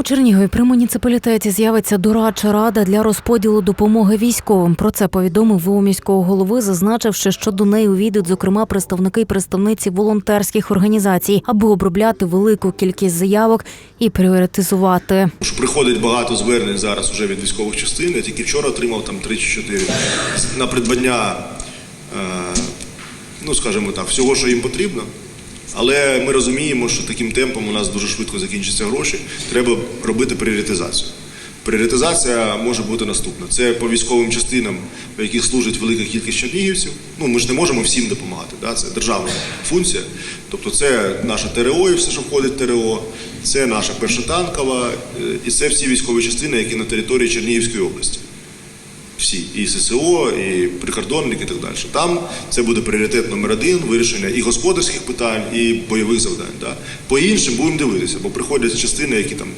У Чернігові при муніципалітеті з'явиться дорадча рада для розподілу допомоги військовим. Про це повідомив ВО міського голови, зазначивши, що до неї увійдуть зокрема представники й представниці волонтерських організацій, аби обробляти велику кількість заявок і пріоритизувати. Приходить багато звернень зараз уже від військових частин. Я тільки вчора отримав там 3 чи 4 на придбання, е, ну скажімо так, всього, що їм потрібно. Але ми розуміємо, що таким темпом у нас дуже швидко закінчаться гроші. Треба робити пріоритизацію. Пріоритизація може бути наступна: це по військовим частинам, в яких служить велика кількість чернігівців. Ну ми ж не можемо всім допомагати. Да? Це державна функція. Тобто, це наша ТРО і все, що входить в ТРО, це наша перша танкова, е, і це всі військові частини, які на території Чернігівської області. Всі, і ССО, і прикордонники, і так далі. Там це буде пріоритет номер один вирішення і господарських питань, і бойових завдань. Да. По іншим будемо дивитися, бо приходять частини, які там.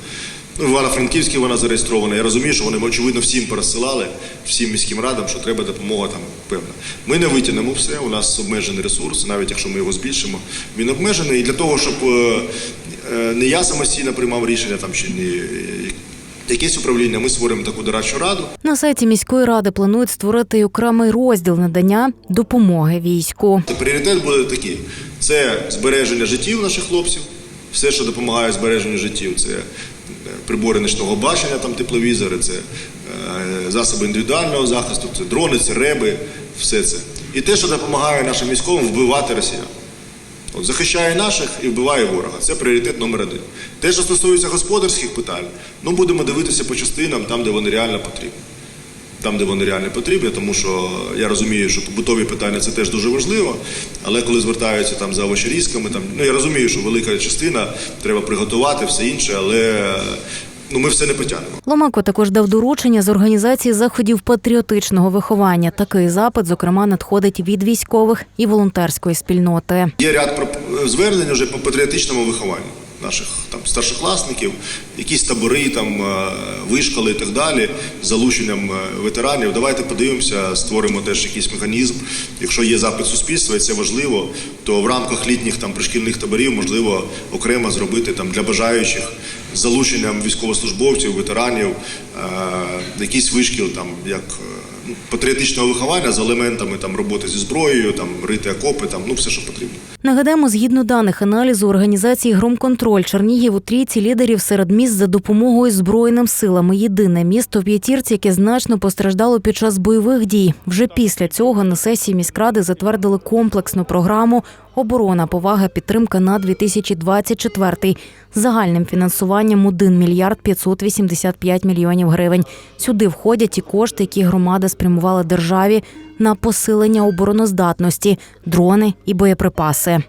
Ну, Івано-Франківській вона зареєстрована. Я розумію, що вони, очевидно, всім пересилали, всім міським радам, що треба допомога там певна. Ми не витягнемо все, у нас обмежений ресурс, навіть якщо ми його збільшимо, він обмежений. І для того, щоб е, е, не я самостійно приймав рішення там чи не якесь управління, ми створимо таку дорадчу раду. На сайті міської ради планують створити й окремий розділ надання допомоги війську. Пріоритет буде такий: це збереження життів наших хлопців, все, що допомагає збереженню життів, це е, прибори нічного бачення, там тепловізори, це е, засоби індивідуального захисту, це дрони, це реби, все це. І те, що допомагає нашим військовим вбивати росіян. От захищає наших і вбиває ворога. Це пріоритет номер один. Те, що стосується господарських питань, ну будемо дивитися по частинам, там, де вони реально потрібні. Там, де вони реально потрібні, тому що я розумію, що побутові питання це теж дуже важливо. Але коли звертаються там за овочерізками, там ну я розумію, що велика частина треба приготувати, все інше, але ну ми все не потягнемо. Ломако також дав доручення з організації заходів патріотичного виховання. Такий запит, зокрема, надходить від військових і волонтерської спільноти. Є ряд звернень вже по патріотичному вихованню наших там старшокласників, якісь табори, там е, вишколи і так далі, з залученням е, ветеранів. Давайте подивимося, створимо теж якийсь механізм. Якщо є запит суспільства, і це важливо, то в рамках літніх там пришкільних таборів можливо окремо зробити там для бажаючих залученням військовослужбовців, ветеранів, е, якийсь вишкіл, там як. Патріотичного виховання з елементами там роботи зі зброєю, там рити окопи, там ну все, що потрібно. Нагадаємо, згідно даних аналізу організації Громконтроль Чернігів у трійці лідерів серед міст за допомогою збройним силами. Єдине місто в п'ятірці, яке значно постраждало під час бойових дій. Вже після цього на сесії міськради затвердили комплексну програму Оборона, повага, підтримка на 2024 з загальним фінансуванням 1 мільярд 585 мільйонів гривень. Сюди входять і кошти, які громада спрямувала державі на посилення обороноздатності, дрони і боєприпаси.